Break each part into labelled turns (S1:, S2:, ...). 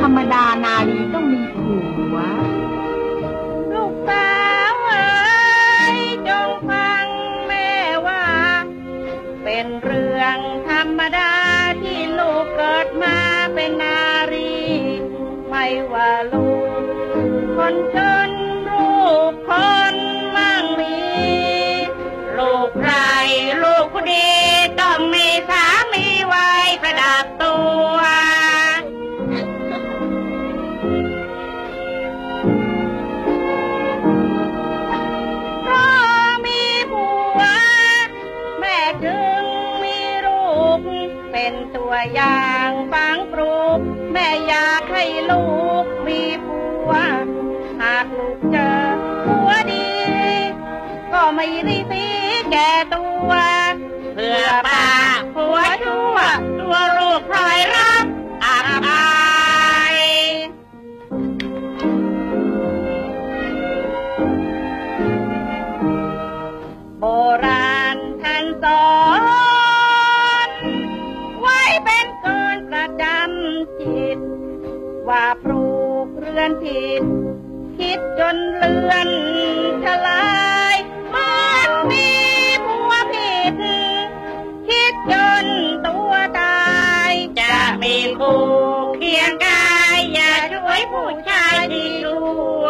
S1: ธรรมดานาลีต้องมีผัว
S2: ลูกสาวเอ๋ยจงฟังแม่ว่า เป็นเรื่องธรรมดาที่ลูกเกิดมาเป็นนารี ไม่ว่าลูกคนจน เป็นตัวอย่างฟังปลูก แม่อยากให้ลูกมีผัว หากลูกเจอผัวดี ก็ไม่รีบีแก่ตัว เพื่อป้ ว่าปลูกเรือนผิด คิดจนเลือนทลายมันมีผัวผิด คิดจนตัวตาย จะมีคู่เคียงกาย อย่าช่วยผู้ชายที่ชั่ว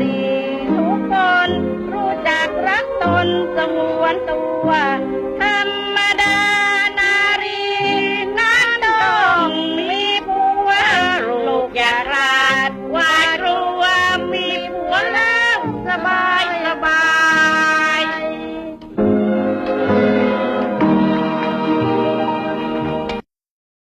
S2: รีทุกคนรู้จักรักตนสงวนตัว